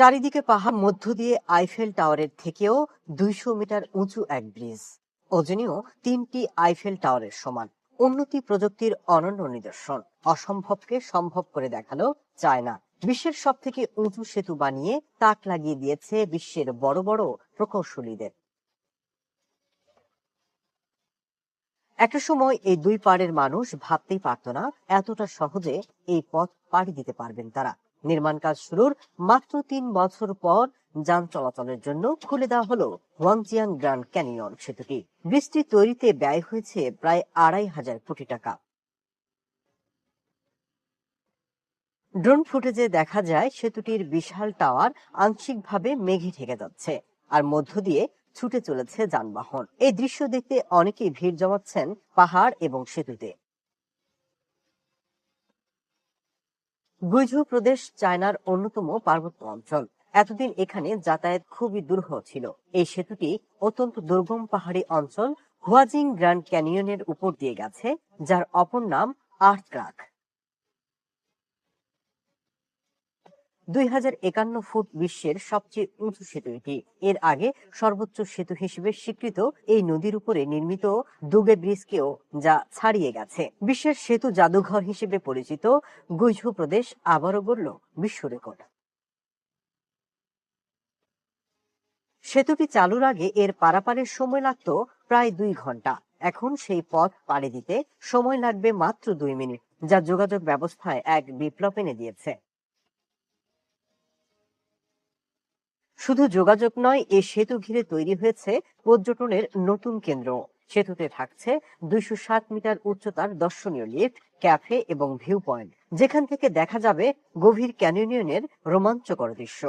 চারিদিকে পাহাড়, মধ্য দিয়ে আইফেল টাওয়ারের থেকেও দুইশো মিটার উঁচু এক ব্রিজ। ওজনীয় তিনটি আইফেল টাওয়ারের সমান। উন্নতি প্রযুক্তির অনন্য নিদর্শন। অসম্ভবকে সম্ভব করে দেখাল চায়না। বিশ্বের সব থেকে উঁচু সেতু বানিয়ে তাক লাগিয়ে দিয়েছে বিশ্বের বড় বড় প্রকৌশলীদের। একটা সময় এই দুই পাড়ের মানুষ ভাবতেই পারত না এতটা সহজে এই পথ পাড়ি দিতে পারবেন তারা। নির্মাণ কাজ শুরুর মাত্র তিন বছর পর যান চলাচলের জন্য খুলে দেওয়া হলো ওয়াংজিয়াং গ্র্যান্ড ক্যানিয়ন সেতুটি। বৃষ্টি তৈরিতে ব্যয় হয়েছে প্রায় আড়াই হাজার কোটি টাকা। ড্রোন ফুটেজে দেখা যায় সেতুটির বিশাল টাওয়ার আংশিকভাবে মেঘে ঢেকে যাচ্ছে। আর মধ্য দিয়ে ছুটে চলেছে যানবাহন। এই দৃশ্য দেখতে অনেকেই ভিড় জমাচ্ছেন পাহাড় এবং সেতুতে। গুইঝু প্রদেশ চায়নার অন্যতম পার্বত্য অঞ্চল। এতদিন এখানে যাতায়াত খুবই দুরূহ ছিল। এই সেতুটি অত্যন্ত দুর্গম পাহাড়ি অঞ্চল, হুয়াজিং গ্র্যান্ড ক্যানিয়নের উপর দিয়ে গেছে, যার অপর নাম আর্থ দুই হাজার একান্ন ফুট বিশ্বের সবচেয়ে উঁচু সেতু এটি। এর আগে সর্বোচ্চ সেতু হিসেবে স্বীকৃত এই নদীর উপরে নির্মিত দুগে ব্রিজকেও যা ছাড়িয়ে গেছে। বিশ্বের সেতু জাদুঘর হিসেবে পরিচিত গুইঝু প্রদেশ আবারও গড়ল বিশ্ব রেকর্ড। সেতুটি চালুর আগে এর পারাপারের সময় লাগত প্রায় দুই ঘণ্টা। এখন সেই পথ পাড়ি দিতে সময় লাগবে মাত্র দুই মিনিট, যা যোগাযোগ ব্যবস্থায় এক বিপ্লব এনে দিয়েছে। শুধু যোগাযোগ নয়, এ সেতু ঘিরে তৈরি হয়েছে পর্যটনের নতুন কেন্দ্র। সেতুতে থাকছে দুইশো সাত মিটার উচ্চতার দর্শনীয় লিফট, ক্যাফে এবং ভিউ পয়েন্ট যেখান থেকে দেখা যাবে গভীর ক্যানিয়নের রোমাঞ্চকর দৃশ্য।